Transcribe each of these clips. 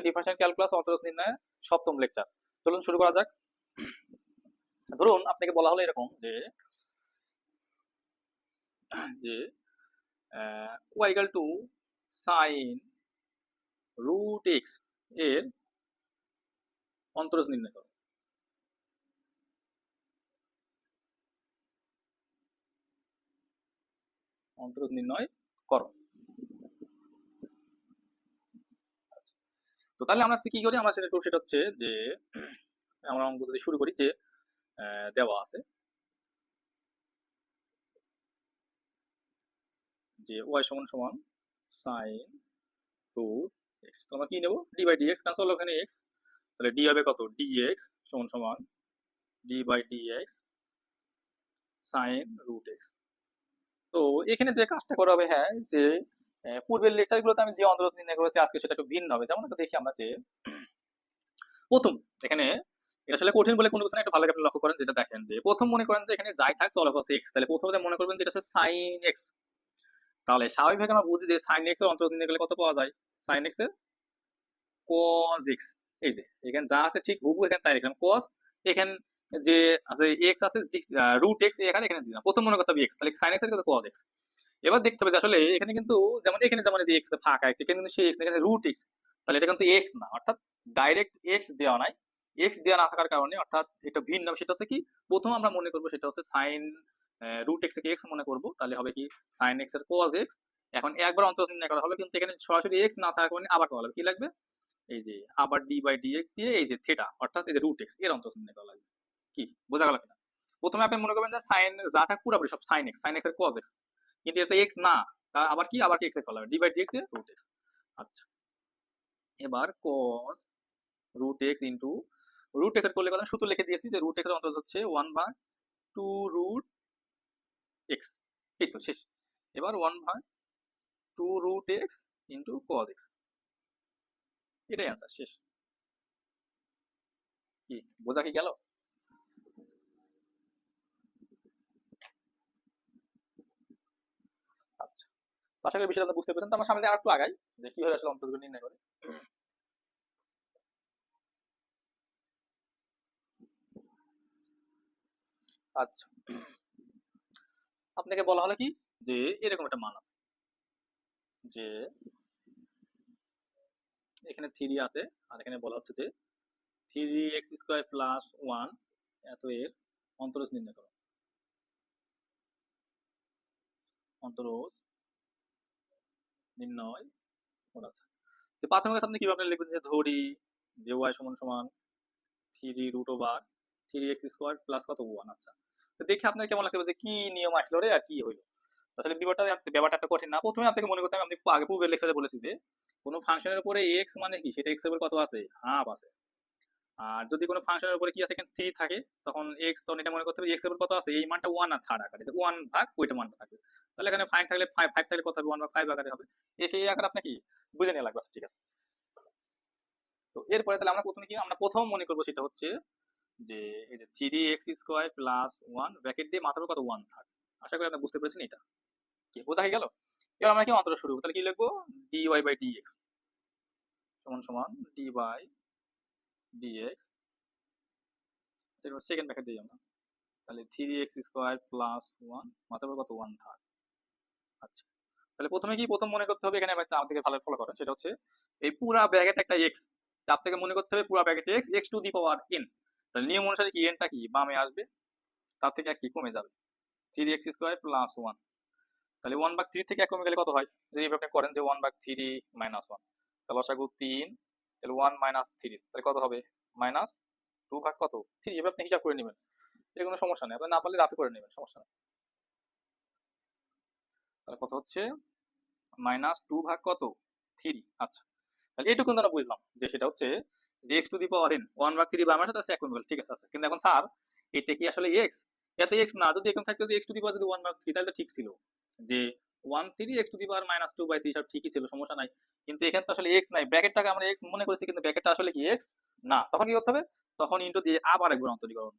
Differential calculus অন্তরজ নির্ণয় সপ্তম lecture চলুন শুরু করা যাক। ধরুন আপনাকে বলা হলো এরকম যে যে Y equal to sine root এক্সের অন্তরজ নির্ণয় করো। অন্তরজ নির্ণয় করো। তো তাহলে আমরা কি করি? আমরা সেটা সেটা হচ্ছে যে, আমরা অঙ্ক যদি শুরু করি যে দেওয়া আছে। যে ওয়াই সমান সমান সাইন রুট এক্স তো আমরা কি নেব? ডি বাই ডিএক্স কারণ হলো ওখানে এক্স তাহলে ডি হবে কত? ডি ডিএক্স সমান সমান d by d x sine root x তো এখানে যে কাজটা করা হবে হ্যাঁ যে পূর্বের লেকচারগুলোতে আমি যে অন্তরজ নির্ণয় করেছি, আজকে সেটা একটু ভিন্ন হবে। যেমন দেখি আমরা যে, প্রথম, এখানে আসলে কঠিন বলে কোনো না ভালো আপনি লক্ষ্য করেন যেটা দেখেন যে, প্রথম মনে করেন যে এখানে যাই থাক চলে বসে এক্স তাহলে প্রথমে মনে করবেন যে এটা হচ্ছে সাইন এক্স তাহলে স্বাভাবিকভাবে আমরা বুঝি যে সাইন এক্সের অন্তরজ নির্ণয় করলে কত পাওয়া যায়? সাইন এক্সের cos x এই যে, এখানে যা আছে ঠিক হুবহু এখানে তাই লিখলাম, cos এখানে যে আছে x আছে রুট x এখানে এখানে দিলাম। প্রথম মনে করতে হবে x, তাহলে sin x এর কত? cos x এবার দেখতে হবে যে আসলে এখানে কিন্তু যেমন এখানে যেমন x ফাঁকা আছে এখানে সেই না, এখানে রুট x তাহলে এটা কিন্তু x না। অর্থাৎ ডাইরেক্ট x দেওয়া নাই। x দেওয়া না থাকার কারণে অর্থাৎ এটা ভিন্ন সেটা হচ্ছে কি? প্রথম আমরা মনে করব সেটা হচ্ছে sin রুট x কে x মনে করব তাহলে হবে কি? sin x এর cos x এখন একবার অন্তর নির্ণয় করা হলো কিন্তু এখানে সরাসরি x না থাকার কারণে আবার করা হবে। কি লাগবে? এই যে আবার ডি বাই ডিএক্স দিয়ে এই যে থেটা অর্থাৎ এই যে রুট এক্সের অন্তর নির্ণয় করা লাগবে। কি? বোঝা গেল কিনা? প্রথমে আপনি মনে করবেন যে সাইন যা থাক পুরোপুরি সব সাইন এক্স সাইন এক্সের কজ এক্স কিন্তু এতে এক্স না আবার কি? আবার কি এক্সের লাগবে ডি বাই রুট এক্স আচ্ছা। এবার cos root x into root এক্সের করলে কথা সূত্র লিখে দিয়েছি যে রুট এক্সের অন্তর হচ্ছে ওয়ান ভাগ টু রুট এক্স এই তো, শেষ। এবার ওয়ান ভাগ two root x into cos x এটাই আনসার শেষ। কি? বোঝা কি গেল আচ্ছা আশা করি বিষয়টা বুঝতে পেরেছেন। তো আমার সামনে আর একটু আগাই, যে কীভাবে আসলে নির্ণয় করে। আচ্ছা। আপনাকে বলা হলো কি? যে এরকম একটা মান আছে। যে এখানে থ্রি আছে, আর এখানে বলা হচ্ছে যে three x square plus one এত এর অন্তরজ নির্ণয় করো। অন্তরজ নির্ণয় করা আপনি কীভাবে লিখবেন যে ধরি যে ওয়াই সমান সমান three root over three x square plus কত ওয়ান আচ্ছা তো দেখে আপনার কেমন লাগবে যে কি নিয়ম আসলো রে আর কি হইল। ব্যাপারটা ব্যাপারটা কঠিন না। প্রথমে আপনাকে মনে করতে আমি আগে বলেছি যে কোনো ফাংশনের উপরে এক্স মানে কি? সেটা এক্সের কত আছে? হাফ আছে। আর যদি কোনো ফাংশনের উপরে কি আছে এখানে থ্রি থাকে তখন এক্স তখন এটা মনে করতে হবে এক্সের কত আছে? এই মানটা ওয়ান আর থার্ড আকারে। ওয়ান ভাগ ওইটা মানটা থাকে তাহলে এখানে ফাইভ থাকলে ফাইভ ফাইভ থাকলে কত হবে? ওয়ান ভাগ ফাইভ আকারে হবে। একে এই আকারে আপনাকে বুঝে নেওয়া লাগবে। আচ্ছা, ঠিক আছে। তো এরপরে তাহলে আমরা প্রথমে কি আমরা প্রথম মনে করব সেটা হচ্ছে যে এই যে three x square plus one bracket দিয়ে মাথার কত ওয়ান থাক। আশা করি আপনি বুঝতে পেরেছেন এটা। কি বোঝা গেল? এবার আমরা কি অন্তর শুরু তাহলে কি লিখব? D Y by d x সমান সমান d by d x second bracket দিই আমরা। তাহলে three x square plus one মাথার কত? ওয়ান থাক। আচ্ছা। তাহলে প্রথমে কি প্রথম মনে করতে হবে? এখানে আমাদেরকে ভালো ফলো করেন সেটা হচ্ছে এই পুরা ব্র্যাকেট একটা এক্স তার থেকে মনে করতে হবে পুরা bracket x x to the power n তাহলে নিয়ম অনুসারে কি? এনটা কি? বামে আসবে। তার থেকে কি? কমে যাবে। Three x square plus one তাহলে ওয়ান ভাগ থ্রি থেকে এক কমে গেলে কত হয়? যদি আপনি করেন যে ওয়ান ভাগ থ্রি মাইনাস ওয়ান তাহলে লসাগু তিন তাহলে ওয়ান মাইনাস থ্রি তাহলে কত হবে? মাইনাস টু ভাগ কত? থ্রি এভাবে আপনি হিসাব করে নেবেন। এর কোনো সমস্যা নেই। আপনি না পারলে রাফি করে নেবেন, সমস্যা নেই। তাহলে কত হচ্ছে? মাইনাস টু ভাগ কত? থ্রি আচ্ছা। তাহলে এইটুকু কিন্তু বুঝলাম যে সেটা হচ্ছে যে x to the power n one ভাগ থ্রি বা আমার এক ঠিক আছে আছে। কিন্তু এখন স্যার এটা কি আসলে এক্স এতে এক্স না, যদি এখন থাকতো এক্স টু দি পাওয়ার যদি ওয়ান ভাগ থ্রি তাহলে ঠিক ছিল যে one three x to the power minus two by three সব ঠিকই ছিল, সমস্যা নাই। কিন্তু এখানে তো আসলে এক্স নাই ব্র্যাকেটটাকে আমরা এক্স মনে করেছি, কিন্তু ব্র্যাকেটটা আসলে কি এক্স না, তখন কি করতে হবে? তখন ইন্টু দিয়ে আবার একবার অন্তরীকরণ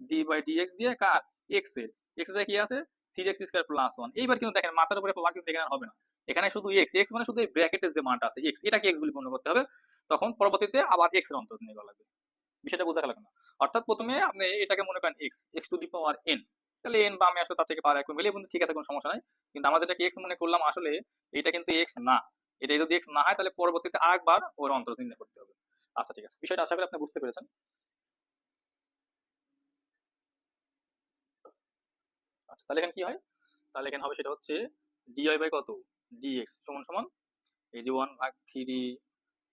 ডি বাই ডি এক্স দিয়ে কার? এক্সের। এক্সের কি আছে? Three x square plus one এইবার কিন্তু দেখেন, মাথার উপরে পাওয়ার কিন্তু এখানে হবে না। এখানে শুধু এক্স এক্স মানে শুধু এই ব্র্যাকেটের যে মানটা আছে এক্স এটাকে এক্স বলে পূর্ণ করতে হবে। তখন পরবর্তীতে আবার এক্সের অন্তর নিয়ে লাগবে। বিষয়টা বোঝা গেল না অর্থাৎ প্রথমে আপনি এটাকে মনে করেন x x to the power n তাহলে এন বা আমি আসলে তার থেকে পাওয়ার এক মিলে কিন্তু ঠিক আছে, কোনো সমস্যা নাই। কিন্তু আমরা যেটাকে এক্স মনে করলাম আসলে, এটা কিন্তু এক্স না। এটা যদি এক্স না হয়, তাহলে পরবর্তীতে আরেকবার ওর অন্তর করতে হবে। আচ্ছা ঠিক আছে। বিষয়টা আশা করি আপনি বুঝতে পেরেছেন। আচ্ছা তাহলে এখানে কি হয়? তাহলে এখানে হবে সেটা হচ্ছে ডিআই বাই কত? ডিএক্স সমান সমান এই যে ওয়ান ভাগ three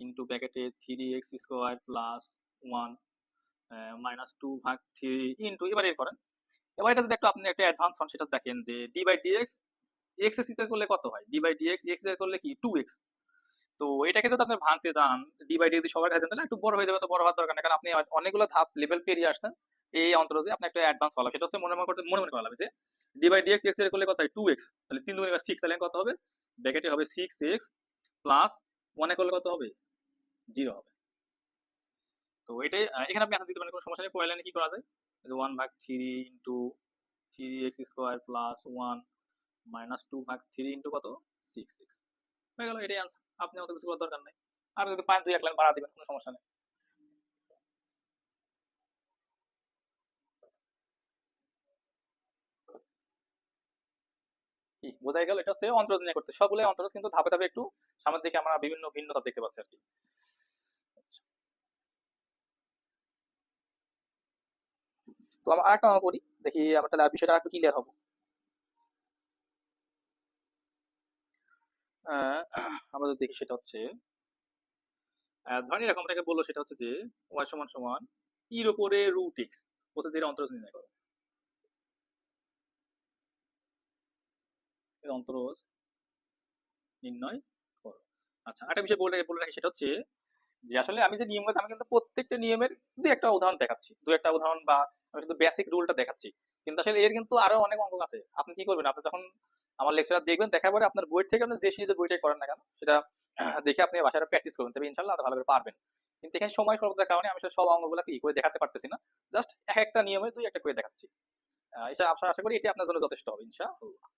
into ব্যাকেটে three x square plus one minus two ভাগ থ্রি ইন্টু এবার এর করেন। এবার এটা যদি একটু আপনি একটা অ্যাডভান্স হন সেটা দেখেন যে ডি বাই ডিএক্স এক্সের করলে কত হয়? ডি বাই ডিএক্স এক্সের করলে কি? টু এক্স তো এটাকে যদি আপনি ভাঙতে চান ডি বাই ডি সবার কাছে তাহলে একটু বড় হয়ে যাবে, তো বড় হওয়ার দরকার কারণ আপনি অনেকগুলো ধাপ লেভেল পেরিয়ে আসছেন, এই অন্তরে আপনি একটা অ্যাডভান্স হলো সেটা হচ্ছে মনে মনে করতে, মনে মনে করা যে ডি বাই ডিএক্স এক্সের করলে কত হয়? টু এক্স তাহলে তিন দুগুণ সিক্স তাহলে কত হবে? ব্যাকেটে হবে সিক্স এক্স প্লাস ওয়ানে করলে কত হবে? জিরো হবে। তো এটাই এখানে আপনি আনসার দিতে পারেন, কোনো সমস্যা নেই। পয়ের লাইনে কি করা যায়? ওয়ান ভাগ three into three x square plus one minus two ভাগ থ্রি ইন্টু কত? সিক্স সিক্স হয়ে গেল, এটাই আনসার আপনি অত কিছু করার দরকার নেই। আর যদি পাঁচ দুই এক লাইন বাড়া দিবেন, কোনো সমস্যা নেই। বোঝাই গেল, এটা হচ্ছে অন্তরজ নিয়ে করতে। সবগুলো অন্তরজ কিন্তু ধাপে ধাপে একটু সামনের দিকে আমরা বিভিন্ন ভিন্নতা দেখতে পাচ্ছি আর কি। তো আমরা আরেকটা আমরা করি, দেখি আমরা তাহলে আর একটু ক্লিয়ার হব। আমরা দেখি সেটা হচ্ছে ধরেন এরকম বলল, সেটা হচ্ছে যে ওয়াই সমান সমান ইর রুট এক্স যে অন্তরজ নির্ণয় করো। অন্তরজ নির্ণয় করো। আচ্ছা একটা বিষয় বলে বলে রাখি, সেটা হচ্ছে যে আসলে আমি যে নিয়মগুলো, আমি কিন্তু প্রত্যেকটা নিয়মের দু একটা উদাহরণ দেখাচ্ছি। দু একটা উদাহরণ বা আমি শুধু বেসিক রুলটা দেখাচ্ছি। কিন্তু আসলে এর কিন্তু আরও অনেক অঙ্ক আছে। আপনি কি করবেন? আপনি যখন আমার লেকচার দেখবেন, দেখার পরে আপনার বই থেকে আপনি যে সিরিজের বইটাই করেন না কেন, সেটা দেখে আপনি বাসায় প্র্যাকটিস করবেন। তবে ইনশাল্লাহ ভালো করে পারবেন। কিন্তু এখানে সময় স্বল্পতার কারণে আমি সব অঙ্গগুলো কি করে দেখাতে পারতেছি না জাস্ট এক একটা নিয়মে দুই একটা করে দেখাচ্ছি। এটা আপনার আশা করি এটি আপনার জন্য যথেষ্ট হবে, ইনশাআল্লাহ।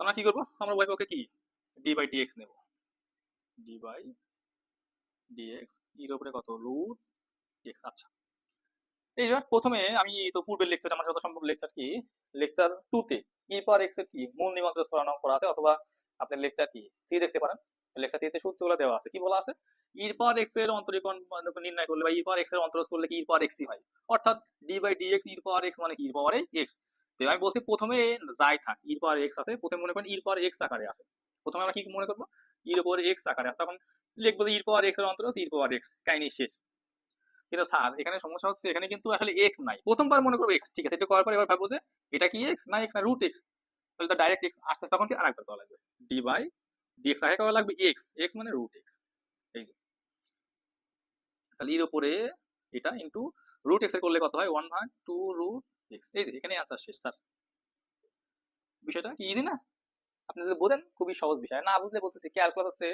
আমরা কি করব? আমরা ওয়াই পক্ষে কি? ডি বাই ডিএক্স নেব। ডি বাই ডিএক্স এর উপরে কত? রুট এক্স আচ্ছা। এইবার প্রথমে আমি তো পূর্বের লেকচার আমার যত সম্ভব লেকচার কি? লেকচার টু তে ই পার এক্সের কি? মূল নিমন্ত্রণ করানো করা আছে, অথবা আপনার লেকচার কি? থ্রি দেখতে পারেন। লেকচার থ্রিতে সূত্রগুলো দেওয়া আছে। কি বলা আছে? ই পার এক্সের অন্তরীকরণ নির্ণয় করলে বা ই পার এক্সের অন্তরজ করলে কি ই পার এক্সই হয়? অর্থাৎ d by d x e power x মানে কি? ই পাওয়ার এক্স আমি বলছি প্রথমে যাই থাক ই পাওয়ার এক্স আছে। প্রথমে মনে করেন ই পাওয়ার এক্স আকারে আছে। প্রথমে আমরা কি মনে করব? ইর উপর এক্স আকারে। তখন লিখব যে ই পাওয়ার এক্সের অন্তরজ ই পাওয়ার এক্স কাহিনী শেষ। কিন্তু স্যার, এখানে সমস্যা হচ্ছে, এখানে কিন্তু আসলে এক্স নাই। প্রথমবার মনে করব এক্স ঠিক আছে, এটা করার পর এবার ভাববো যে এটা কি এক্স না এক্স না রুট এক্স তাহলে তো ডাইরেক্ট এক্স আসতে তখন কি আরেকবার করা লাগবে? ডি বাই ডি এক্স আগে করা লাগবে এক্স এক্স মানে রুট এক্স এই যে। তাহলে এর উপরে এটা ইন্টু রুট এক্সের করলে কত হয়? ওয়ান ভাগ টু রুট এক্স এই যে এখানে আনসার শেষ, স্যার। বিষয়টা কি ইজি না? আপনি যদি বোঝেন, খুবই সহজ বিষয়। না বুঝলে বলতেছি ক্যালকুলাস হচ্ছে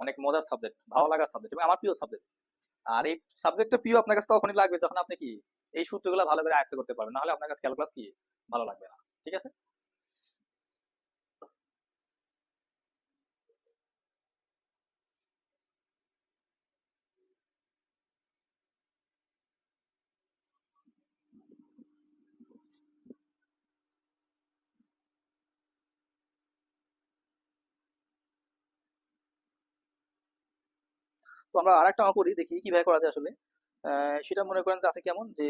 অনেক মজার সাবজেক্ট ভালো লাগার সাবজেক্ট এবং আমার প্রিয় সাবজেক্ট আর এই সাবজেক্টটা প্রিয় আপনার কাছে তখনই লাগবে যখন আপনি কি, এই সূত্রগুলো ভালো করে আয়ত্ত করতে পারবেন। নাহলে আপনার কাছে ক্যালকুলাস কি, ভালো লাগবে না। ঠিক আছে? তো আমরা আরেকটা একটা করি দেখি কীভাবে করা যায় আসলে। সেটা মনে করেন আছে কেমন যে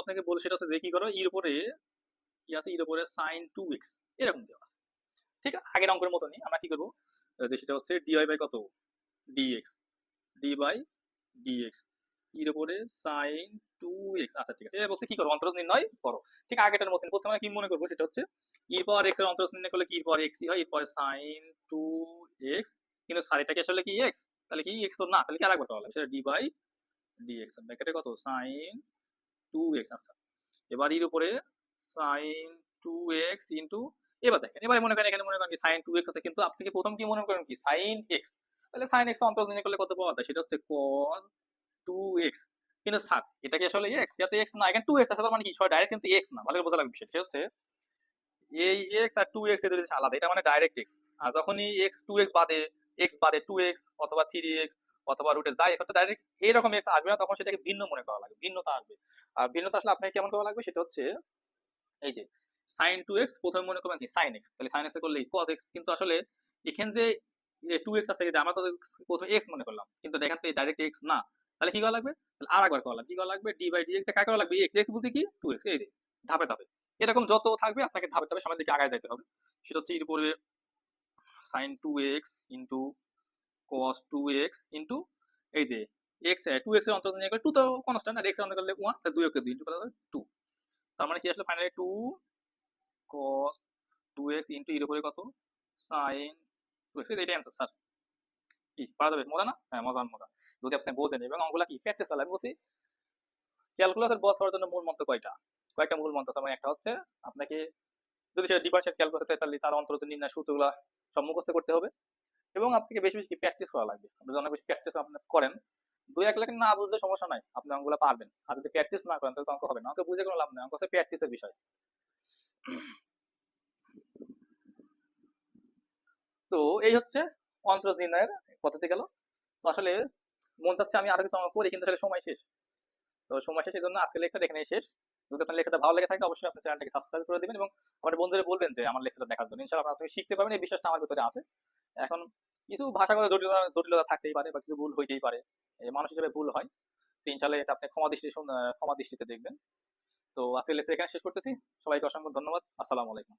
আপনাকে বলে সেটা হচ্ছে যে কি করো, এর উপরে কি আছে, এর উপরে সাইন টু এক্স এরকম দেওয়া আছে। ঠিক আছে আগের অঙ্কের মতনই আমরা কি করব? যে সেটা হচ্ছে ডিওয়াই বাই কত? D x d by d x এর উপরে সাইন টু এক্স আচ্ছা ঠিক আছে। বলছে কি নির্ণয় করো। ঠিক আগেটার মতন প্রথমে কি মনে করব? সেটা হচ্ছে ই পাওয়ার এক্সের অন্তরজ নির্ণয় করলে কি পাওয়ার এক্সই হয়? এরপরে সাইন টু এক্স কিন্তু আসলে কি এক্স তাহলে কি এক্স তো না, তাহলে কি আরেকবার সেটা ডি বাই ডিএক্স ব্র্যাকেটে কত? সাইন টু এক্স আচ্ছা। এবার উপরে সাইন টু এক্স ইন্টু এবার দেখেন, এবারে মনে করেন, এখানে মনে করেন কি সাইন টু এক্স আছে, কিন্তু আপনি প্রথম কি মনে করেন কি? সাইন এক্স তাহলে সাইন এক্স অন্তর নির্ণয় করলে কত পাওয়া যায়? সেটা হচ্ছে কস টু এক্স কিন্তু থাক এটা কি আসলে এক্স যাতে এক্স না। এখানে টু এক্স আছে মানে কি? সবাই ডাইরেক্ট কিন্তু এক্স না। ভালো বোঝা লাগবে সেটা হচ্ছে, এই এক্স আর টু এক্স জিনিস আলাদা। এটা মানে ডাইরেক্ট এক্স আর যখনই এক্স টু এক্স বাদে এক্স বাদে টু এক্স অথবা থ্রি এক্স অথবা রুটের যাই একটা ডাইরেক্ট এইরকম এক্স আসবে না, তখন সেটাকে ভিন্ন মনে করা লাগবে। ভিন্নতা আসবে। আর ভিন্নতা আসলে আপনাকে কেমন করা লাগবে? সেটা হচ্ছে, এই যে সাইন টু এক্স প্রথমে মনে করবেন সাইন এক্স তাহলে সাইন এক্স করলে কজ এক্স কিন্তু আসলে এখানে যে টু এক্স আছে আমরা তো প্রথমে এক্স মনে করলাম। কিন্তু এখান থেকে ডাইরেক্ট এক্স না। তাহলে কি করা লাগবে? তাহলে আর একবার করা লাগবে। কি করা লাগবে? ডি বাই ডি এক্স কাকে করা লাগবে? এক্স এক্স বলতে কি? টু এক্স এই ধাপে ধাপে। এরকম যত থাকবে আপনাকে ধাপে ধাপে সামনের দিকে আগায় যেতে হবে। সেটা হচ্ছে এর পড়বে sine two x into cos two x into এই যে এক্স টু এক্সের অন্তর্গত নিয়ে গেলে টু তো কনস্ট্যান্ট আর এক্সের অন্তর্গত করলে ওয়ান তাহলে দুই একে দুই ইন্টু কত টু তার মানে কি আসলে finally two cos two x into এর উপরে কত? সাইন টু এক্স এটাই অ্যান্সার স্যার কি, পারা যাবে? মজা না? হ্যাঁ মজা মজা। যদি আপনি বোঝেন এবং অঙ্কগুলা কি প্র্যাকটিস আমি বলছি ক্যালকুলাসের বস হওয়ার জন্য মূল মন্ত্র কয়টা? কয়েকটা মূল মন্ত্র? আছে। মানে একটা হচ্ছে আপনাকে যদি সেটা ডিপার্সেন্ট ক্যালকুলাস তাহলে তার অন্তর্গত নির্ণয় সূত্রগুলা সব মুখস্থ করতে হবে এবং আপনাকে বেশি বেশি প্র্যাকটিস করা লাগবে। আপনি অনেক বেশি প্র্যাকটিস আপনি করেন, দুই এক লাখ না বুঝলে সমস্যা নাই, আপনি অঙ্কগুলো পারবেন। আর যদি প্র্যাকটিস না করেন, তাহলে অঙ্ক হবে না। অঙ্ক বুঝে কোনো লাভ নেই, অঙ্ক হচ্ছে প্র্যাকটিসের বিষয়। তো এই হচ্ছে অন্তরজ নির্ণয়ের পদ্ধতি গেল। আসলে মন চাচ্ছে আমি আরও কিছু অঙ্ক করি, কিন্তু আসলে সময় শেষ। তো সময় শেষ এই জন্য আজকের লেকচার এখানে শেষ। যদি আপনার লেকচারটা ভালো লেগে থাকে, অবশ্যই আপনার চ্যানেলটাকে সাবস্ক্রাইব করে দিবেন এবং আমার বন্ধুদের বলবেন যে, আমার লেকচারটা দেখার জন্য। ইনশাআল্লাহ আপনি শিখতে পারবেন, এই বিশ্বাসটা আমার ভিতরে আছে। এখন কিছু ভাষাগত জটিলতা জটিলতা থাকতেই পারে বা কিছু ভুল হইতেই পারে। মানুষ হিসেবে ভুল হয়। তো ইনশাআল্লাহ এটা আপনি ক্ষমা দৃষ্টি ক্ষমা দৃষ্টিতে দেখবেন। তো আজকে লেকচার এখানে শেষ করতেছি। সবাইকে অসংখ্য ধন্যবাদ। আসসালামু আলাইকুম।